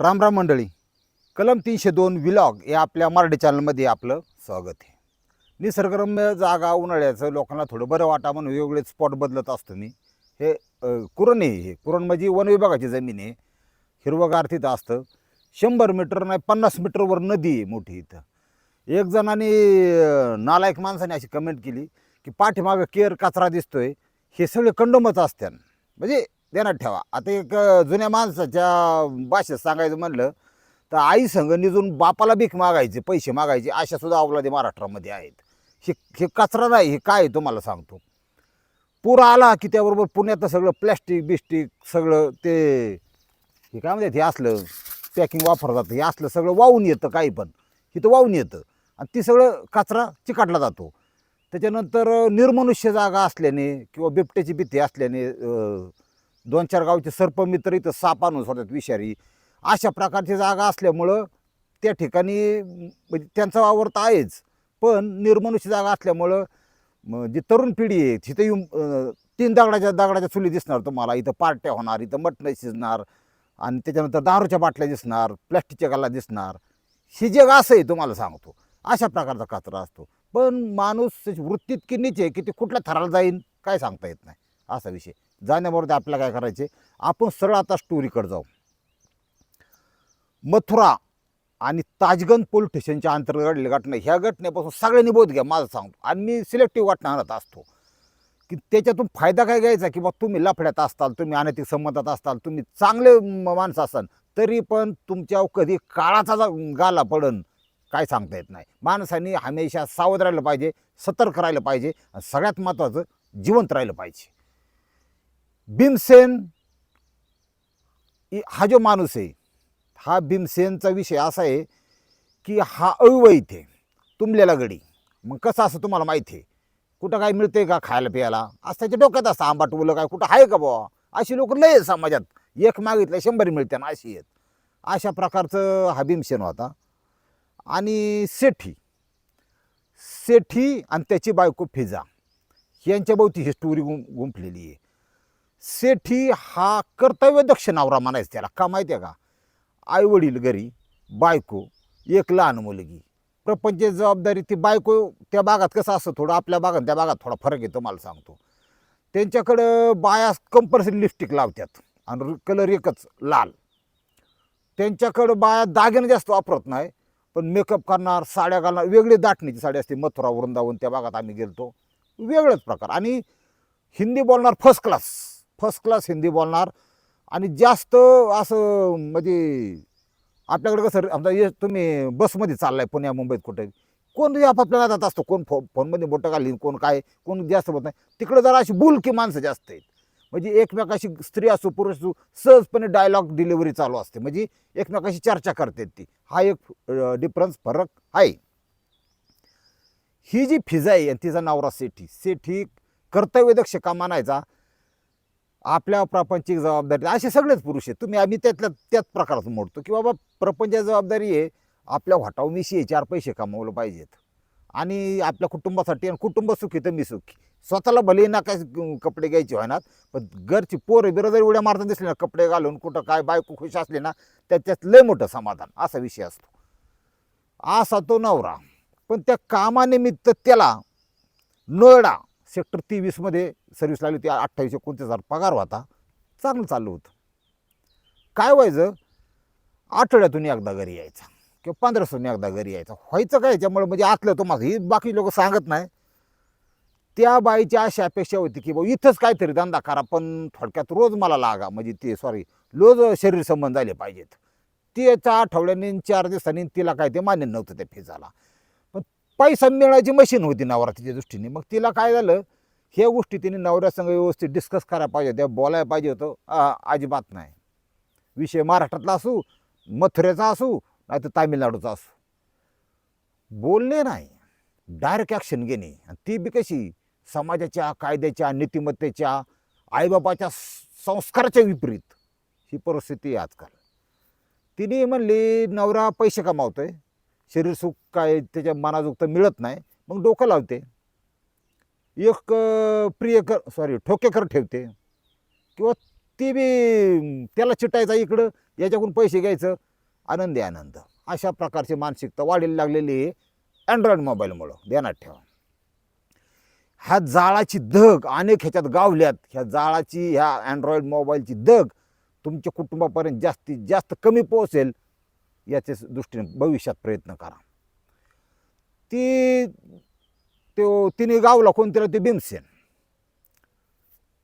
राम राम मंडळी. कलम तीनशे दोन विलॉग या आपल्या मराठी चॅनलमध्ये आपलं स्वागत आहे. निसर्गरम्य जागा उन्हाळ्याचं लोकांना थोडं बरं वाटा म्हणून वेगवेगळे स्पॉट बदलत असतो मी. हे कुरण आहे हे. कुरण म्हणजे वन विभागाची जमीन आहे. हिरवगार तिथं असतं. शंभर मीटर नाही पन्नास मीटरवर नदी आहे मोठी इथं. एक जणाने नालायक माणसाने अशी कमेंट केली की पाठीमागं केअर कचरा दिसतोय. हे सगळे कंडोमच असत्यान. म्हणजे ध्यानात ठेवा. आता एक जुन्या माणसाच्या भाषेत सांगायचं म्हणलं तर आई संघ निजून बापाला भीक मागायचे पैसे मागायचे अशा सुद्धा अवलादी महाराष्ट्रामध्ये आहेत. हे हे कचरा नाही हे काय आहे तुम्हाला सांगतो. पूर आला की त्याबरोबर पुण्यात सगळं प्लॅस्टिक बिस्टिक सगळं ते हे काय म्हणतात हे असलं पॅकिंग वापरतात हे असलं सगळं वाहून येतं काही पण. इथं वाहून येतं. आणि ती सगळं कचरा चिकाटला जातो. त्याच्यानंतर निर्मनुष्य जागा असल्याने किंवा बिबट्याची भीती असल्याने दोन चार गावचे सर्पमित्र इथं साप आणून सोडतात विषारी. अशा प्रकारची जागा असल्यामुळं त्या ठिकाणी म्हणजे त्यांचा वावर तर आहेच. पण निर्मनुष्य जागा असल्यामुळं जी तरुण पिढी आहे तिथं येऊन तीन दगडाच्या दगडाच्या चुली दिसणार तुम्हाला. इथं पार्ट्या होणार इथं मटणं शिजणार आणि त्याच्यानंतर दारूच्या बाटल्या दिसणार प्लॅस्टिकच्या गाला दिसणार. ही जग असं आहे तुम्हाला सांगतो. अशा प्रकारचा कचरा असतो. पण माणूस वृत्तीत वृत्ती इतकी नीच आहे की ते कुठल्या थराला जाईन काय सांगता येत नाही. असा विषय. जाण्याबरोबर आपल्याला काय करायचे? आपण सरळ आता स्टोरीकडे जाऊ. मथुरा आणि ताजगंज पोलीस स्टेशनच्या अंतर्गत घटना ह्या घटनेपासून सगळ्यांनी बोध घ्या माझं सांगतो. आणि मी सिलेक्टिव्ह घटना आणत असतो. की त्याच्यातून फायदा काय घ्यायचा? की बा तुम्ही लफड्यात असताल तुम्ही अनैतिक संबंधात असताल तुम्ही चांगले माणसं असाल तरी पण तुमच्यावर कधी काळाचा जा- गाला पडन काय सांगता येत नाही. माणसांनी हमेशा सावध राहिलं पाहिजे सतर्क राहिलं पाहिजे आणि सगळ्यात महत्त्वाचं जिवंत राहिलं पाहिजे. भीमसेन हा जो माणूस आहे हा भीमसेनचा विषय असा आहे की हा अवैध आहे तुंबलेला गडी. मग कसं असं तुम्हाला माहिती आहे? कुठं काय मिळते का खायला प्यायला? असं त्याच्या डोक्यात असतं आंबाट उलं काय कुठं आहे का बुवा? अशी लोक लय आहेत समाजात. एक मागितलं शंभर मिळते ना अशी आहेत. अशा प्रकारचं हा भीमसेन होता. आणि सेठी सेठी आणि त्याची बायको फिजा. यांच्या भोवती ही स्टोरी गुं गुंफलेली आहे. सेठी हा कर्तव्यदक्ष नवरा म्हणायचं त्याला. का माहिती आहे का? आईवडील घरी बायको एक लहान मुलगी. प्रपंच जबाबदारी ती बायको त्या भागात कसं असतं थोडं आपल्या भागात त्या भागात थोडा फरक येतो मला सांगतो. त्यांच्याकडं बाया कंपल्सरी लिपस्टिक लावतात आणि कलर एकच लाल. त्यांच्याकडं बाया दागिने जास्त वापरत नाही पण मेकअप करणार साड्या घालणार वेगळी दाटणीची साडी असते मथुरा वृंदावन त्या भागात आम्ही गेलतो. वेगळंच प्रकार. आणि हिंदी बोलणार first class first class Hindi बोलणार. आणि जास्त असं म्हणजे आपल्याकडे कसं समजा ये तुम्ही बसमध्ये चाललाय पुण्या मुंबईत कुठे? कोण आपापल्या जात असतो? कोण फो फोनमध्ये बोटं घालीन? कोण काय? कोण जास्त बोलत नाही. तिकडे जरा अशी बुलकी माणसं जास्त आहेत. म्हणजे एकमेकाशी स्त्री असो पुरुष असो सहजपणे डायलॉग डिलिव्हरी चालू असते. म्हणजे एकमेकाशी चर्चा करतात ती. हा एक डिफरन्स फरक आहे. ही जी फिजा आहे आणि तिचा नवरा सेठी. सेठी कर्तव्यदक्ष का मानायचा आपल्या प्रापंचिक जबाबदारी असे सगळेच पुरुष आहेत. तुम्ही आम्ही त्यातल्या त्याच प्रकारातून मोडतो की बाबा प्रपंचाची जबाबदारी आहे आपल्या वाटावमीशी चार पैसे कमवलं पाहिजेत. आणि आपल्या कुटुंबासाठी आणि कुटुंब सुखी तर मी सुखी. स्वतःला भले ना काय कपडे घ्यायचे व्हायनात पण घरची पोरं बिरं उड्या मारता दिसले ना कपडे घालून कुठं काय बायको खुश असले ना त्याच्यात लय मोठं समाधान असा विषय असतो. असा तो नवरा. पण त्या कामानिमित्त त्याला नोयडा सेक्टर तेवीसमध्ये सर्व्हिस लागली होती अठ्ठावीस एकोणतीस हजार पगार होता. चांगलं चाललं होतं. काय व्हायचं? आठवड्यातून एकदा घरी यायचा किंवा पंधरासून एकदा घरी यायचा. व्हायचं काय याच्यामुळे? म्हणजे आतलं तुम्हाला ही बाकी लोक सांगत नाही. त्या बाईची अशी अपेक्षा होती की बाबा इथंच काहीतरी धंदा करा पण थोडक्यात रोज मला लागा. म्हणजे ते सॉरी रोज शरीर संबंध झाले पाहिजेत. त्याच्या आठवड्याने चार दिवसांनी तिला काय ते मान्य नव्हतं त्या फिजाला पैसा मिळायची मशीन होती नवरात्रीच्या दृष्टीने. मग तिला काय झालं ह्या गोष्टी तिने नवऱ्यासंग व्यवस्थित डिस्कस करायला पाहिजे होत्या बोलायला पाहिजे होतं. अजिबात नाही. विषय महाराष्ट्रातला असू मथुरेचा असू नाही तर तामिळनाडूचा असू. बोलणे नाही. डायरेक्ट ॲक्शन घेणे. आणि ती बी कशी समाजाच्या कायद्याच्या नीतिमत्तेच्या आईबापाच्या संस्काराच्या विपरीत ही परिस्थिती आहे आजकाल. तिने म्हणली नवरा पैसे कमावतोय. शरीर सुख काय त्याच्या मनाजुक्त मिळत नाही. मग डोकं लावते. एक प्रियकर सॉरी ठोकेकर ठेवते. किंवा ती बी त्याला चिटायचा इकडं याच्याकडून पैसे घ्यायचं. आनंदी आनंद. अशा प्रकारची मानसिकता वाढीला लागलेली आहे. अँड्रॉइड मोबाईलमुळं ध्यानात ठेवा. ह्या जाळाची धग अनेक ह्याच्यात गावल्यात. ह्या जाळाची ह्या अँड्रॉइड मोबाईलची धग तुमच्या कुटुंबापर्यंत जास्तीत जास्त कमी पोहोचेल. याच्याच दृष्टीने भविष्यात प्रयत्न करा. ती तो तिने गावला कोणतीला ते भीमसेन.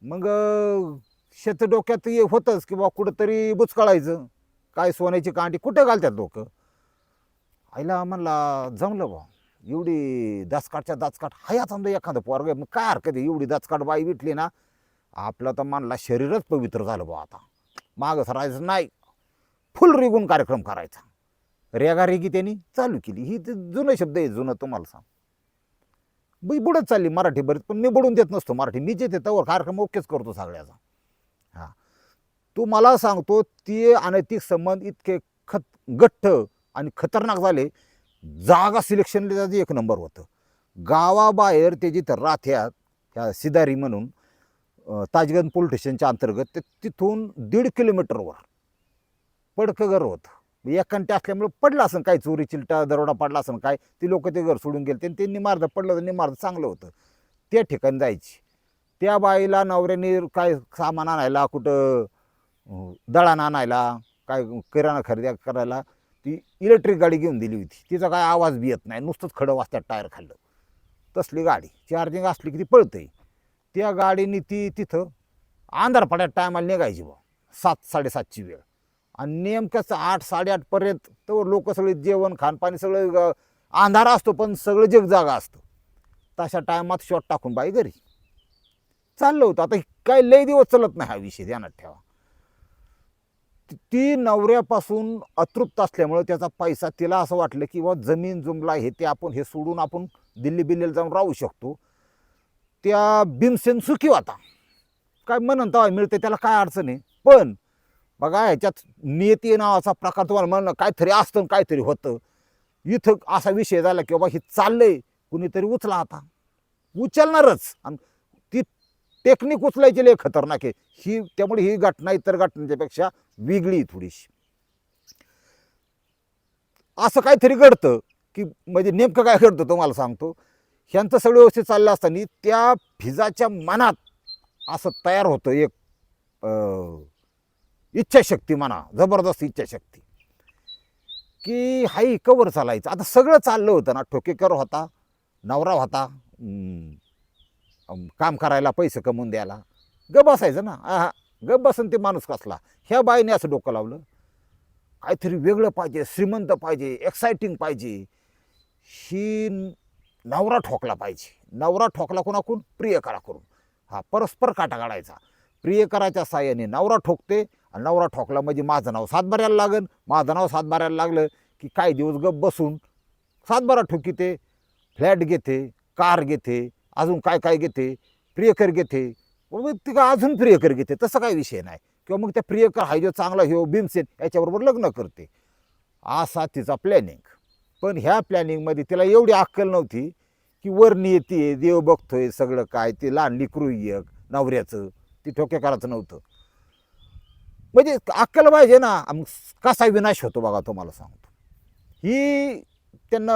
मग शेत डोक्यात हे होतंच की बा कुठंतरी बुचकाळायचं. काय सोन्याची कांडी कुठं घालतात लोक? आईला म्हणला जमलं बा. एवढी दाचकाटच्या दाचकाट हाया समजा एखादं पोरग मग काय हरकत आहे? एवढी दाचकाट बाई विटली ना आपलं तर मानला शरीरच पवित्र झालं बा आता. मागं सरायचं नाही. फुल रिगून कार्यक्रम करायचा. रेगारेगी त्यांनी चालू केली. ही ते जुनं शब्द आहे जुनं तुम्हाला सांग मी बुडत चालली मराठी बरीच पण मी बुडून देत नसतो मराठी. मी जे त्यावर कार्यक्रम ओकेच करतो सगळ्याचा. हां. तो मला सांगतो ते अनैतिक संबंध इतके खत गठ्ठ आणि खतरनाक झाले. जागा सिलेक्शनला त्याचं एक नंबर होतं. गावाबाहेर ते जिथं राथ्यात ह्या सिदारी म्हणून ताजगंज पोलीस स्टेशनच्या अंतर्गत ते तिथून दीड किलोमीटरवर पडकं घर होतं. एकंटे असल्यामुळे पडला असं काय? चोरी चिलटा दरोडा पडला असं काय? ती लोक ते घर सोडून गेले. आणि ते निमार्ध पडलं तर निमार्ध चांगलं होतं. त्या ठिकाणी जायची. त्या बाईला नवऱ्याने काय सामान आणायला कुठं दळण आणायला काय किराणा खरेदी करायला ती इलेक्ट्रिक गाडी घेऊन दिली होती. तिचा काय आवाज बी येत नाही. नुसतंच खडं वाजत्यात टायर खाल्लं. तसली गाडी. चार्जिंग असली की ती पळते त्या गाडीने ती तिथं अंधार पड्यात टायमाला निघायची बा सात साडेसातची वेळ. आणि नेमकंच आठ साडेआठपर्यंत तर लोक सगळे जेवण खानपाणी सगळं अंधार असतो पण सगळं जग जागा असतं. तशा टायमात शॉट टाकून बाई घरी. चाललं होतं. आता काय लय दिवस चालत नाही हा विषय ध्यानात ठेवा. ती- नवऱ्यापासून अतृप्त असल्यामुळं त्याचा पैसा तिला असं वाटलं की बा जमीन जुमला हे ते आपण हे सोडून आपण दिल्ली बिल्लीला जाऊन राहू शकतो. त्या भीमसेन सुखी होता. काय म्हणता मिळते त्याला काय अडचण आहे? पण बघा ह्याच्यात नियती नावाचा प्रकार तुम्हाला म्हणणं काहीतरी असतं आणि काहीतरी होतं. इथं असा विषय झाला की बाबा हे चाललंय कुणीतरी उचला आता. उचलणारच. आणि ती टेक्निक उचलायची लय खतरनाक आहे. ही त्यामुळे ही घटना इतर घटनांच्यापेक्षा वेगळी थोडीशी. असं काहीतरी घडतं की म्हणजे नेमकं काय घडतं तुम्हाला सांगतो. ह्यांचं सगळं व्यवस्थित चाललं असताना त्या फिजाच्या मनात असं तयार होतं एक इच्छाशक्ती म्हणा जबरदस्त इच्छाशक्ती. की हाई कवर चालायचं. आता सगळं चाललं होतं ना ठोकेकर होता नवरा होता काम करायला पैसे कमवून द्यायला. ग बसायचं ना. हा ग बसन ते माणूस कसला? ह्या बाईने असं डोकं लावलं. काहीतरी वेगळं पाहिजे श्रीमंत पाहिजे एक्सायटिंग पाहिजे. ही नवरा ठोकला पाहिजे. नवरा ठोकला कोणाकून? प्रियकराकडून. हा परस्पर काटा काढायचा. प्रियकराच्या साह्याने नवरा ठोकते आणि नवरा ठोकला म्हणजे माझं नाव सातबाऱ्याला लागन. माझं नाव सातबाऱ्याला लागलं की काही दिवस गप बसून सातबारा ठोकीते फ्लॅट घेते कार घेते अजून काय काय घेते प्रियकर घेते. मग ती अजून प्रियकर घेते? तसं काय विषय नाही. किंवा मग त्या प्रियकर हा जो चांगला ह्यो भीमसेन याच्याबरोबर लग्न करते. असा तिचा प्लॅनिंग पण ह्या प्लॅनिंगमध्ये तिला एवढी अक्कल नव्हती की वरणी येते देव बघतोय सगळं काय ते लहान लिकरू एक नवऱ्याचं. ती ठोकेकराचं नव्हतं. म्हणजे अक्कल पाहिजे ना. मग कसा विनाश होतो बघा तुम्हाला सांगतो. ही त्यांना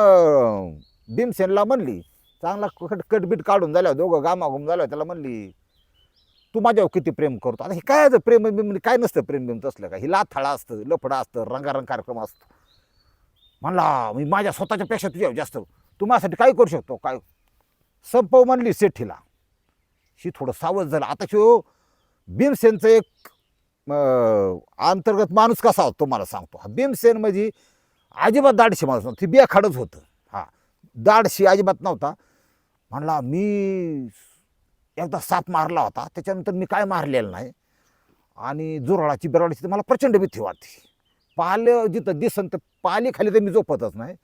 भीमसेनला म्हणली चांगला कट कटबीट काढून झाल्या दोघं गामागुम झाल्या त्याला म्हणली तू माझ्यावर किती प्रेम करतो? आता हे काय प्रेम बिम म्हणजे काय नसतं प्रेम बिम तसलं काय? ही लाथाळा असतं लफडा असतं रंगारंग कार्यक्रम असतो. म्हणला मी माझ्या स्वतःच्या पेक्षा तुझ्या जास्त तू माझ्यासाठी काय करू शकतो? काय? संपव म्हणली सेठीला. शी थोडं सावध झालं. आता शिव भीमसेनचं एक अंतर्गत माणूस कसा होता मला सांगतो. हा भीमसेन म्हणजे अजिबात दाडशी माणूस नव्हती. बेखाडच होतं. हा. दाडशी अजिबात नव्हता. म्हणला मी एकदा साप मारला होता. त्याच्यानंतर मी काय मारलेलं नाही. आणि जुरळाची बिराळाची तर मला प्रचंड भीती वाटते. पालं जिथं दिसन तर पालीखाली तर मी झोपतच नाही.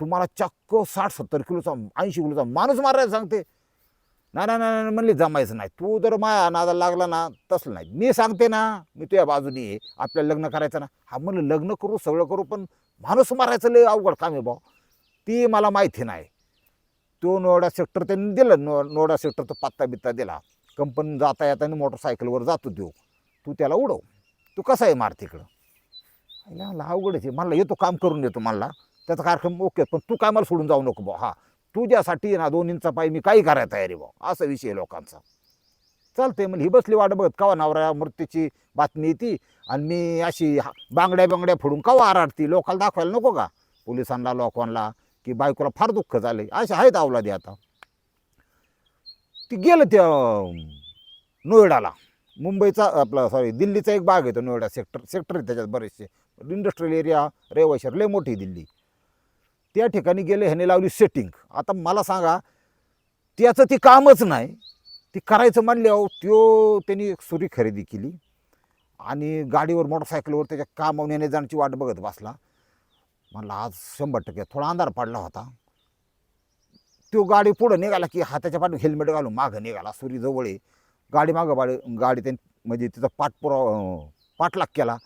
तुम्हाला चक्क साठ सत्तर किलोचा ऐंशी किलोचा माणूस मारायला सांगते. नाही नाही नाही म्हणली जमायचं नाही. तू जर माया नादा लागला ना तसलं नाही. मी सांगते ना मी तुझ्या बाजूनी आहे. आपल्याला लग्न करायचं ना. हा म्हणलं लग्न करू सगळं करू पण माणूस मारायचं लय अवघड काम आहे भाऊ. ती मला माहिती नाही. तो नोडा सेक्टर त्यांनी दिलं. नो नोडा सेक्टरचा पत्ता बित्ता दिला. कंपनी जाता येताना मोटरसायकलवर जातो देऊ तू त्याला उडव. तू कसा आहे मार तिकडं? म्हणलं, अवघडच आहे. मला येतो काम करून देतो मला त्याचा कार्यक्रम ओके पण तू काय मला सोडून जाऊ नको भाऊ. हा. तुझ्यासाठी ना दोन्हींचा पाय मी काही करायला तयारी भाऊ. असा विषय आहे लोकांचा. चालतंय म्हणजे ही बसली वाट बघत कवा नवऱ्या मृत्यूची बातमी येते आणि मी अशी हा- बांगड्या बांगड्या फोडून कवा आराडती? लोकांना दाखवायला नको का? पोलिसांना लोकांना की बायकोला फार दुःख झाले असे आहेत अवलादी आता. ती गेलं त्या नोएडाला. मुंबईचा आपला सॉरी दिल्लीचा एक भाग येतो नोएडा सेक्टर सेक्टर आहे त्याच्यात बरेचसे. इंडस्ट्रियल एरिया रेवाशर लय मोठी दिल्ली. त्या ठिकाणी गेले ह्याने लावली सेटिंग आता मला सांगा त्याचं ती कामच नाही. ती करायचं म्हणल्यावर त्यो त्यांनी एक सुरी खरेदी केली. आणि गाडीवर मोटरसायकलवर त्याच्या कामावर येणे जाण्याची वाट बघत बसला. म्हणला आज शंभर टक्के थोडा अंधार पडला होता. तो गाडी पुढं निघाला की हाताच्या पाठी हेल्मेट घालून मागं निघाला सुरी जवळ आहे. गाडी मागं बाडी गाडी त्यांनी म्हणजे तिचा पाठपुरावा पाठलाग केला.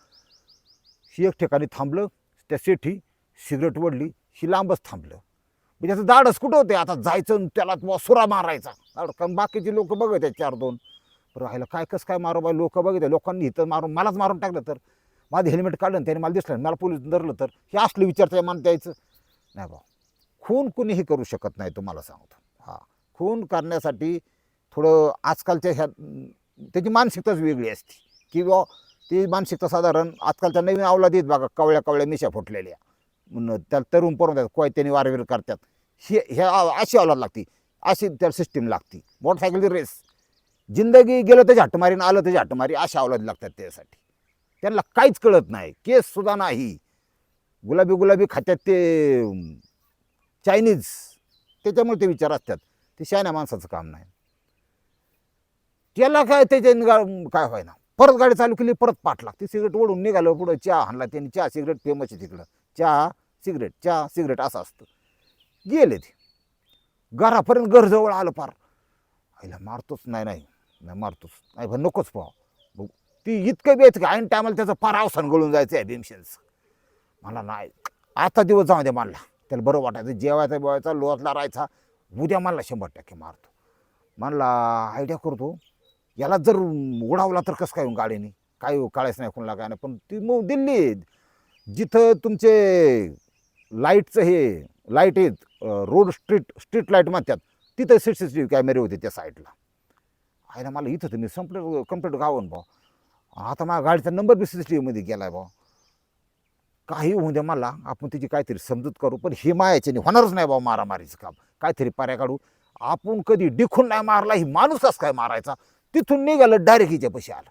ही एक ठिकाणी थांबलं त्या सेठी सिगरेट वडली ही लांबच थांबलं. म्हणजे त्याचं दाडच कुठं होते? आता जायचं आणि त्याला बुवा सुरा मारायचा. दाड- कारण बाकीचे लोक बघत आहेत चार दोन. बरं राहिलं काय कसं काय मारू बाई? लोक बघत आहे लोकांनी इथं मारून मलाच मारून टाकलं तर. माझं हेल्मेट काढलं त्याने मला दिसलं मला पोलीस धरलं तर. हे असले विचार मान द्यायचं नाही बा खून कुणीही करू शकत नाही तुम्हाला सांगतो. हां. खून करण्यासाठी थोडं आजकालच्या ह्या त्याची मानसिकताच वेगळी असते. किंवा ती मानसिकता साधारण आजकालच्या नवीन अवलादीत बघा कवळ्या कवळ्या मिशा फुटलेल्या. त्याला तरुण पोरं कोयत्याने वारवीर करतात? हे ह्या अशी अवलाद लागते. अशी त्याला सिस्टीम लागती. मोटरसायकलची रेस जिंदगी गेलं तर झाटमारी आलं तर झाटमारी अशा अवलाद लागतात त्यासाठी. त्यांना काहीच कळत नाही. केस सुद्धा नाही. गुलाबी गुलाबी खात्यात ते चायनीज त्याच्यामुळे ते विचार असतात. ते शहाण्या माणसाचं काम नाही. त्याला काय त्याच्या काय व्हायना परत गाडी चालू केली परत पाठ लागते. सिगरेट ओढून निघालं पुढं चहा आणला त्यांनी चहा सिगरेट फेमस आहे तिकडं. चहा सिगरेट चहा सिगरेट असं असतं. गेले ते. घरापर्यंत घरजवळ आलं पार आईला मारतोच नाही नाही. नाही मारतोच नाही पण नकोच पाव ती इतकं बेच की ऐन टायमाला त्याचं फार अवसान गळून जायचं आहे भीमसेनचं. मला नाही. आता दिवस जाऊ दे मानला. त्याला बरं वाटायचं. जेवायचा बिवायचा लोहातला राहायचा. उद्या मला शंभर टक्के मारतो. म्हणला आयडिया करतो. याला जर उडावला तर कसं काय गाडीने? काय हो, काळायच नाही कोणाला काय नाही. पण ती मग दिल्ली जिथं तुमचे लाईटचं हे लाइट आहेत रोड स्ट्रीट स्ट्रीट लाइट म्हणतात तिथं सी सी टी व्ही कॅमेरे होते त्या साईडला. आहे ना मला इथं तुम्ही मी संपलं कंप्लीट गावन भाऊ. आता माझ्या गाडीचा number B C C T व्हीमध्ये गेला आहे भाऊ. काही होऊ द्या मला आपण तिची काहीतरी समजूत करू पण हे मायाच्याने होणारच नाही भाऊ मारामारीचं काम. काहीतरी पर्याय काढू. आपण कधी डिखून नाही मारला ही माणूस काय मारायचा? तिथून निघालं डायरेक्ट हिच्या पैसे आलं.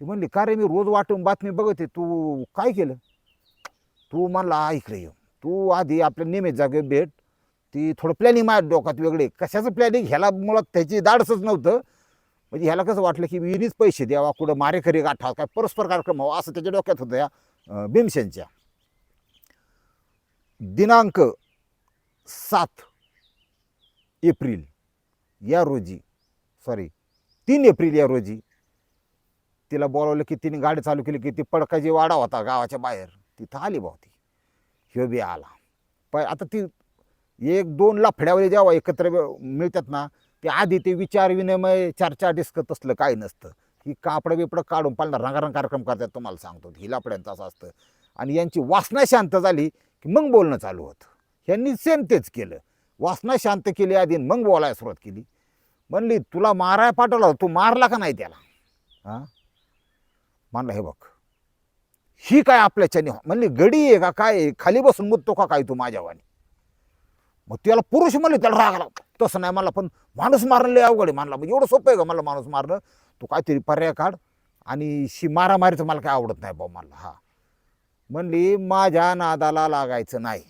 ती म्हणली का रे मी रोज वाटून बातमी बघते तू काय केलं? तू म्हणला इकडे ये. तू आधी आपल्या नियमित जागे भेट. ती थोडं प्लॅनिंग माझ्या डोक्यात वेगळे कशाचं प्लॅनिंग ह्याला मुळात त्याची दाडसच नव्हतं. म्हणजे ह्याला कसं वाटलं की विनीच पैसे द्यावा कुठं मारेकरी गाठा काय परस्पर कार्यक्रम व्हावा असं त्याच्या डोक्यात होतं या भीमसेनच्या. दिनांक सात एप्रिल या रोजी सॉरी तीन एप्रिल या रोजी तिला बोलावलं की तिने गाडी चालू केली की ती पडकाजी वाडा होता गावाच्या बाहेर. तिथं आली भाऊ ती ह्यो बी आला. पण आता ती एक दोन लफड्यावर जेव्हा एकत्र मिळतात ना ते आधी ते विचार विनिमय चर्चा डिस्कस असलं काही नसतं. ही कापडं बिपडं काढून पाळणार रंगारंग कार्यक्रम करतात तुम्हाला सांगतो. ही लफड्यांचं असं असतं. आणि यांची वासना शांत झाली की मग बोलणं चालू होतं. ह्यांनी सेम तेच केलं. वासना शांत केली आधी मग बोलायला सुरुवात केली. म्हणली तुला माराय पाठवला तू मारला का नाही त्याला? हां? म्हणलं हे बघ ही काय आपल्याच्याने हो- म्हणली गडी आहे का? काय आहे? खाली बसून मुततो का काय तू माझ्यावानी मग त्याला पुरुष म्हणले त्याला राग आला. तसं नाही मला पण माणूस मारणं लय अवघड आहे. मानला मग एवढं सोपं आहे का मला माणूस मारणं? तू काहीतरी पर्याय काढ आणि शी मारामारीचं मला काय आवडत नाही भाऊ मला हा. म्हणली माझ्या नादाला लागायचं नाही.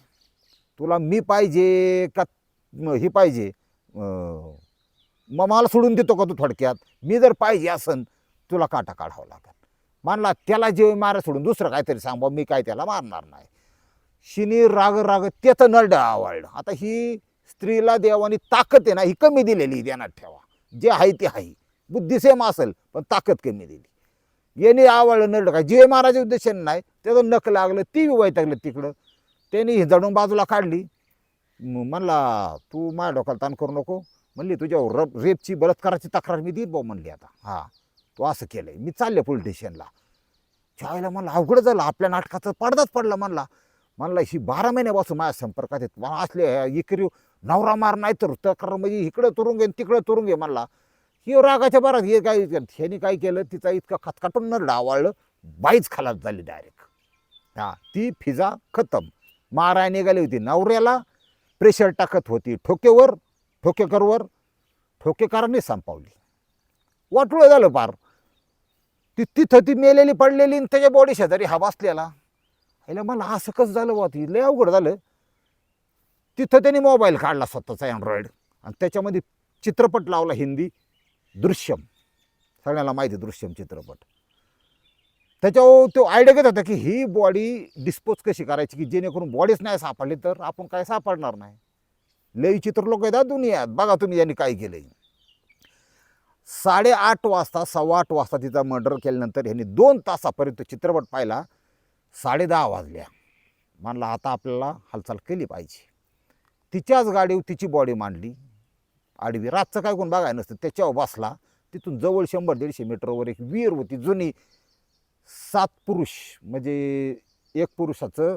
तुला मी पाहिजे का? ही पाहिजे. मग मला सोडून देतो का तू थोडक्यात? मी जर पाहिजे असन तुला काटा काढावा लागेल. म्हणला त्याला जीव मारा सोडून दुसरं काहीतरी सांग बा मी काय त्याला मारणार नाही. शिनी राग राग त्याचं नरड आवडलं आता ही स्त्रीला देवानी ताकद आहे ना ही कमी दिलेली ध्यानात ठेवा. जे आहे ते आहे. बुद्धी सेम असेल पण ताकद कमी दिली. याने आवडलं नरडं काय? जीव मारायच्या उद्देशाने नाही. त्याचं नक लागलं ती वैतागलं तिकडं. त्याने ही बाजूला काढली. म्हणला तू माझ्या डोक्याला ताण करू नको. म्हणली तुझ्यावर रप रेपची बलात्काराची तक्रार मी देत भाऊ म्हणली आता. हां. तो असं केलं आहे मी चालले पोलीस स्टेशनला शाळेला म्हणलं अवघड झालं आपल्या नाटकाचा पडदाच पडला म्हणला. म्हणला ही बारा महिन्यापासून माझ्या संपर्कात येत मला असले इकरी नवरा मार नाही तर तक्रार म्हणजे इकडं तुरुंग घे तिकडं तुरुंग घे म्हणला. ही रागाच्या बरात हे काय ह्याने काय केलं? तिचा इतका खतखटून न डावाळलं बाईच खालात झाली डायरेक्ट हा ती फिजा खतम. माराय निघाली होती. नवऱ्याला प्रेशर टाकत होती. ठोकेवर ठोकेकरवर ठोकेकरांनी संपवली. वाटलं झालं पार. ती तिथं ती मेलेली पडलेली आणि त्याच्या बॉडी शेजारी हा बसलेला. ह्याला मला असं कसं झालं बा ती. लय अवघड झालं. तिथं त्यांनी मोबाईल काढला स्वतःचा अँड्रॉइड आणि त्याच्यामध्ये चित्रपट लावला हिंदी दृश्यम. सगळ्यांना माहिती आहे दृश्यम चित्रपट. त्याच्यावर तो आयडिया घेत होता की ही बॉडी डिस्पोज कशी करायची की जेणेकरून बॉडीच नाही सापडली तर आपण काय सापडणार नाही. लई चित्र लोक येतात दुनियात. बघा तुम्ही यांनी काय केलं साडेआठ वाजता सव्वा आठ वाजता तिचा मर्डर केल्यानंतर ह्यांनी दोन तासापर्यंत चित्रपट पाहिला. साडे दहा वाजल्या. मानला आता आपल्याला हालचाल केली पाहिजे. तिच्याच गाडीवर तिची बॉडी मांडली. आडवी रातचं काय कोण बघाय नसतं. त्याच्यावर बसला. तिथून जवळ शंभर दीडशे मीटरवर एक विहीर होती जुनी सात पुरुष म्हणजे एक पुरुषाचं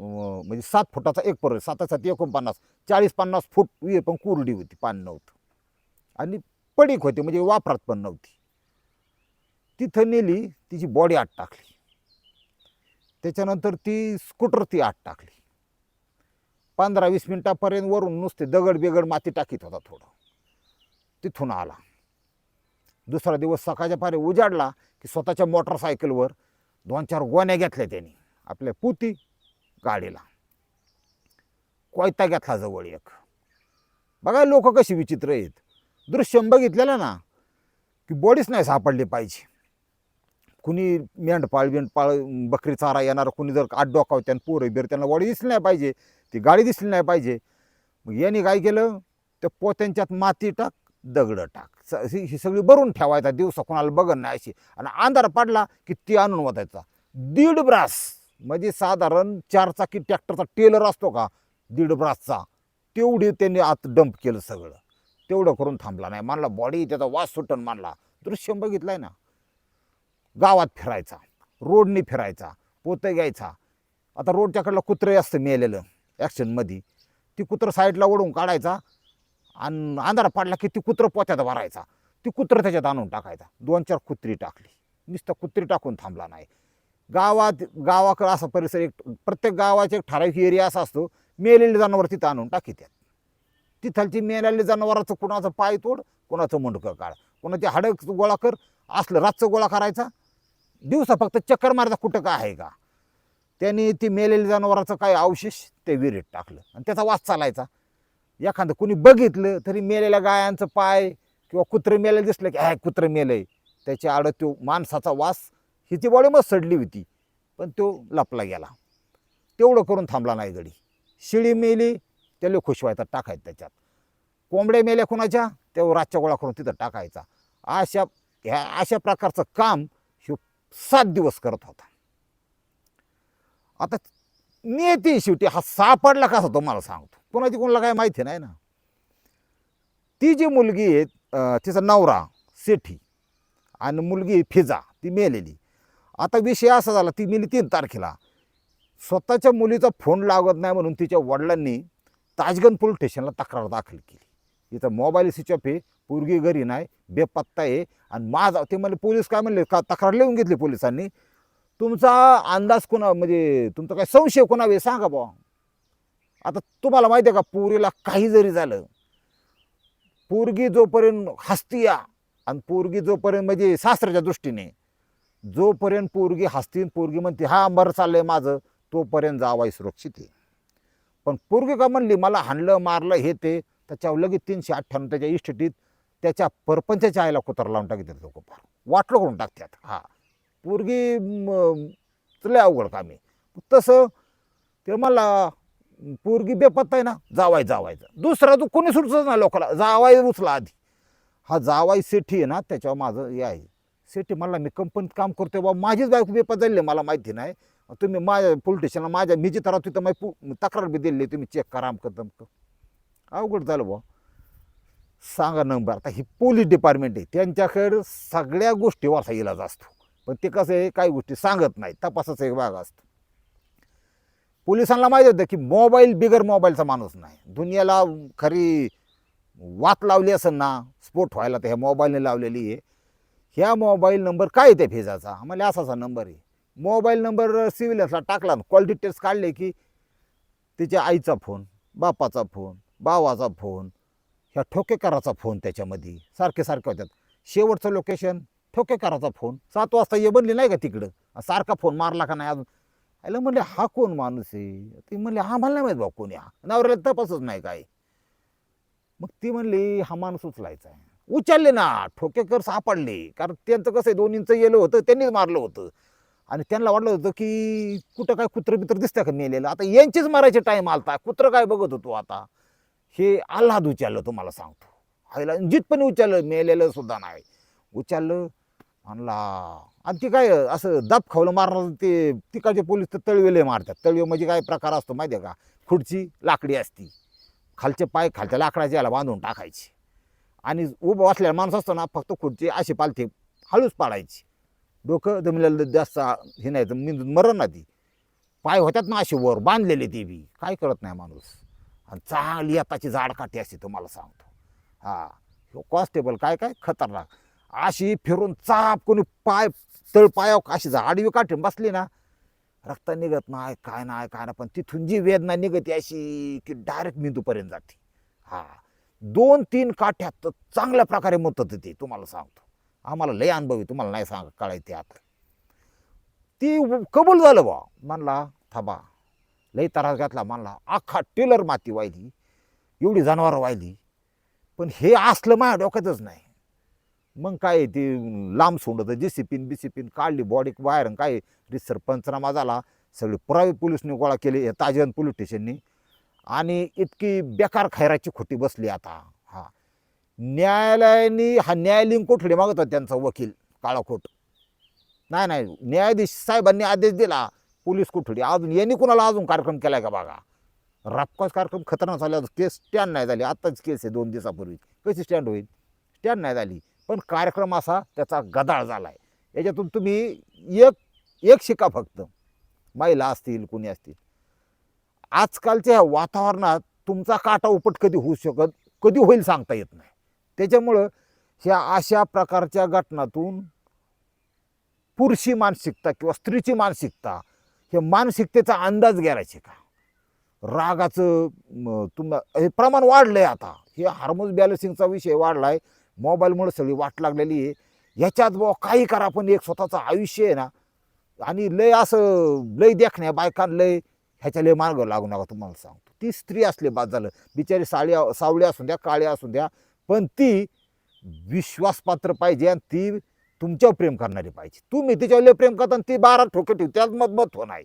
म्हणजे सात फुटाचा एक पुरुष सातासाठी सात एकोणपन्नास चाळीस पन्नास फूट विहीर पण कुरडी होती पाणी नव्हतं. आणि पडीक होती म्हणजे वापरात पण नव्हती. तिथं नेली तिची बॉडी आत टाकली. त्याच्यानंतर ती स्कूटर ती आत टाकली. पंधरा वीस मिनटापर्यंत वरून नुसते दगड बिगड माती टाकीत होता थोडं. तिथून आला. दुसरा दिवस सकाळच्या पारी उजाडला की स्वतःच्या मोटरसायकलवर दोन चार गोण्या घेतल्या त्यांनी आपल्या पुती गाडीला. कोयता घेतला जवळ एक. बघा लोक कशी विचित्र आहेत. दृश्यम बघितलेलं ना की बॉडीच नाही सापडली पाहिजे. कुणी मेंढपाळ बिंडपाळ बकरी चारा येणार कुणी जर आठ डोकावते आणि पोरं बिर त्यांना बॉडी दिसली नाही पाहिजे ती गाडी दिसली नाही पाहिजे. मग यांनी काय केलं? त्या पोत्यांच्यात माती टाक दगडं टाक. ही सगळी भरून ठेवायचा दिवसा कोणाला बघन नाही अशी. आणि अंधार पडला की ती आणून वाचायचा दीड ब्रास म्हणजे साधारण चार चाकी ट्रॅक्टरचा टेलर असतो का दीड ब्रासचा तेवढी त्यांनी आत डंप केलं सगळं. तेवढं करून थांबला नाही. मानला बॉडी त्याचा वास सुटन मानला. दृश्य बघितलंय ना. गावात फिरायचा. रोडनी फिरायचा. पोतं घ्यायचा. आता रोडच्याकडलं कुत्रे असतं मेलेलं ॲक्शनमध्ये ती कुत्रं साईडला ओढून काढायचा आणि अंधार पाडला की ती कुत्रं पोत्यात भरायचा. ती कुत्रं त्याच्यात आणून टाकायचा. दोन चार कुत्री टाकली. नुसतं कुत्री टाकून थांबला नाही. गावात गावाकडं असा परिसर एक प्रत्येक गावाचा एक ठराविक एरिया असा असतो. मेलेले जनावर तिथं आणून टाकी त्यात. तिथलची मेलेली जनावराचं कुणाचं पाय तोड कुणाचं मुंडकं काढ. कुणाचे हाडं गोळा कर असलं रातचं गोळा करायचा. दिवसा फक्त चक्कर मारायचा कुठं काय आहे का? त्यांनी ती मेलेली जनावराचं काय अवशेष ते विहिरीत टाकलं. आणि त्याचा वास चालायचा. एखादं कुणी बघितलं तरी मेलेल्या गायांचं पाय किंवा कुत्रं मेलेलं दिसलं की ह्या कुत्रं मेलंय. त्याच्या आड तो माणसाचा वास हिची बॉडी मग सडली होती. पण तो लपला गेला. तेवढं करून थांबला नाही गडी. शिळी मेली त्याला व्हायचं टाकायचं त्याच्यात. कोंबड्या मेल्या कुणाच्या? तेव्हा रातच्या गोळा करून तिथं टाकायचा. अशा ह्या अशा प्रकारचं काम हे सात दिवस करत होता. आता नेते शेवटी हा सापडला कसा तो मला सांगतो. कोणाची कोणाला काय माहिती नाही ना. ती जी मुलगी आहे तिचा नवरा सेठी आणि मुलगी फिजा ती मेलेली. आता विषय असा झाला ती मेली तीन तारखेला. स्वतःच्या मुलीचा फोन लागत नाही म्हणून तिच्या वडिलांनी ताजगंज पोलीस स्टेशनला तक्रार दाखल केली. इथं मोबाईल स्विच ऑफ आहे पोरगी घरी नाही बेपत्ता आहे. आणि माझा ते म्हणले पोलीस काय म्हणले? का तक्रार लिहून घेतली पोलिसांनी? तुमचा अंदाज कोणा म्हणजे तुमचा काय संशय कोणावे सांगा बुवा. आता तुम्हाला माहिती आहे का पोरीला काही जरी झालं पोरगी जोपर्यंत हस्तिया या आणि पोरगी जोपर्यंत म्हणजे शास्त्राच्या दृष्टीने जोपर्यंत पोरगी हस्तीन पोरगी म्हणते हा चाललं चाललंय माझं तोपर्यंत जावाई सुरक्षित आहे. पण पोरगी का म्हणली मला हाणलं मारलं हे ते. त्याच्यावर लगेच तीनशे अठ्ठ्याण्णव त्याच्या इष्टीत त्याच्या परपंचाच्या आईला कुत्रा लावून टाकतात लोक फार वाटलं करून टाकतात हा. पोरगी तुला लय अवघड का मी तसं ते मला पोरगी बेपत्ता आहे ना जावाय जावायचं दुसरा तू कोणी सुचत ना लोकाला. जावाय उचला आधी. हा जावाई सेठी आहे ना त्याच्यावर माझं हे आहे. सेठी मला मी कंपनीत काम करतोय बाबा माझीच बायको बेपत झाली मला माहिती नाही. तुम्ही माझ्या पोलिटिशनला माझ्या मी जिथं राहतो तिथं माझी पु- तक्रार बी दिली तुम्ही चेक करा आमकं तमकं. अवघड झालं बुवा. सांगा नंबर. आता ही पोलीस डिपार्टमेंट आहे. त्यांच्याकडे सगळ्या गोष्टी वाचा इलाज असतो. पण ते कसं आहे काही गोष्टी सांगत नाही. तपासाचा एक भाग असतो. पोलिसांना माहिती होतं की मोबाईल बिगर मोबाईलचा माणूस नाही. दुनियाला खरी वात लावली असेल ना स्फोट व्हायला तर ह्या मोबाईलने लावलेली आहे. ह्या मोबाईल नंबर काय आहे त्या फेजाचा आम्हाला असाचा नंबर आहे. मोबाईल नंबर सिव्हिलसला टाकला ना कॉल डिटेल्स काढले की तिच्या आईचा फोन बापाचा फोन भावाचा फोन ह्या ठोकेकाराचा फोन त्याच्यामध्ये सारखे सारखे होत्यात. शेवटचं लोकेशन ठोकेकाराचा फोन सात वाजता ये बनली नाही का तिकडं? सारखा फोन मारला का नाही अजून? आयला म्हणले हा कोण माणूस आहे? ती म्हणले हा नाही माहीत भाऊ कोणी हा. नवऱ्याला तपासच नाही काय. मग ती म्हणली हा माणूस उचलायचा आहे. उचलले ना ठोकेकर सापडले. कारण त्यांचं कसं आहे दोन्हींचं येलं होतं त्यांनीच मारलं होतं. आणि त्यांना वाटलं होतं की कुठं काय कुत्रं बित्र दिसतं का नेलेलं आता यांचीच मारायचे टाईम आलता. कुत्रं काय बघत होतो आता? हे आल्हाद उचललं तुम्हाला सांगतो. आईला जितपणे उचललं मेलेलं सुद्धा नाही. उचललं म्हणला आणि ती काय असं दाब खावलं मारणार ते तिकडचे पोलीस तर तळवेले मारतात. तळवे म्हणजे काय प्रकार असतो माहिती आहे का? खुर्ची लाकडी असती. खालचे पाय खालच्या लाकडाच्या याला बांधून टाकायची. आणि उभं असलेला माणूस असतो ना फक्त खुडची अशी पालथी हळूच पाडायची. डोकं दमलेलं जास्त हे नाही तर मी मरण ना ती पाय होत्यात ना असे वर बांधलेले ते बी. काय करत नाही माणूस. आणि चांगली आताची झाड काठी असते तुम्हाला सांगतो. हा कॉन्स्टेबल काय काय? खतरनाक. अशी फिरून चाप कोणी पाय तळपायाव अशी झाडवी काठी बसली ना रक्त निघत नाही काय नाही काय नाही. पण तिथून जी वेदना निघते अशी की डायरेक्ट मेंदूपर्यंत जाते. हा. दोन तीन काठ्यात तर चांगल्या प्रकारे मत ते तुम्हाला सांगतो. आम्हाला लय अनुभवी तुम्हाला नाही सांग कळायचे आता. ती कबूल झालं बा म्हणला थांबा. लई त्रास घातला म्हणला अख्खा टेलर माती वाहिली एवढी जनावरं वाहिली पण हे असलं माझ्या डोक्यातच नाही. मग काय ते लांब सोडत जिसिपिन बिसिपिन काढली बॉडी बाहेर काय रिसर पंचनामा झाला. सगळे पुरावे पोलिसने गोळा केले या पोलीस स्टेशननी. आणि इतकी बेकार खैराची खोटी बसली आता. न्यायालयाने हा न्यायालयीन कोठडी मागत होता त्यांचा वकील काळाखोट नाही नाही न्यायाधीश साहेबांनी आदेश दिला पोलीस कोठडी. अजून यांनी कुणाला अजून कार्यक्रम केला का बघा? रापकाच कार्यक्रम खतरनाक झाला केस स्टँड नाही झाली. आत्ताच केस आहे दोन दिवसापूर्वी. कशी स्टँड होईल? स्टँड नाही झाली. पण कार्यक्रम असा त्याचा गदाळ झाला आहे याच्यातून तुम्ही एक एक शिका फक्त. महिला असतील कोणी असतील. आजकालच्या वातावरणात तुमचा काटा उपट कधी होऊ शकत कधी होईल सांगता येत नाही. त्याच्यामुळं ह्या अशा प्रकारच्या घटनातून पुरुषी मानसिकता किंवा स्त्रीची मानसिकता हे मानसिकतेचा अंदाज घ्यायचे का? रागाचं म, तुम हे प्रमाण वाढलं आहे आता. हे हार्मोन्स बॅलन्सिंगचा विषय वाढला आहे मोबाईलमुळे सगळी वाट लागलेली आहे. ह्याच्यात बुवा काही करा पण एक स्वतःचं आयुष्य आहे ना. आणि लय असं लय देखण्या बायकां लय ह्याच्या लय मार्ग लागू नका तुम्हाला सांगतो. ती स्त्री असली बाद झालं. बिचारी साळी सावळी असून द्या काळी असून द्या पण ती विश्वासपात्र पाहिजे आणि ती तुमच्यावर प्रेम करणारी पाहिजे. तुम्ही तिच्यावर प्रेम करता आणि ती बारा ठोके ठेव त्यात मतमत मत नाही.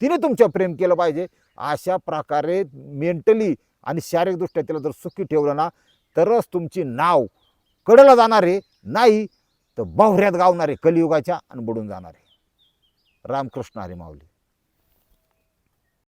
तिने तुमच्यावर प्रेम केलं पाहिजे. अशा प्रकारे मेंटली आणि शारीरिकदृष्ट्या तिला जर सुखी ठेवलं ना तरच तुमची नाव कडेला जाणारे नाही तर बाहुऱ्यात गावणारे कलियुगाच्या आणि बुडून जाणार. आहे रामकृष्ण हरी माऊली.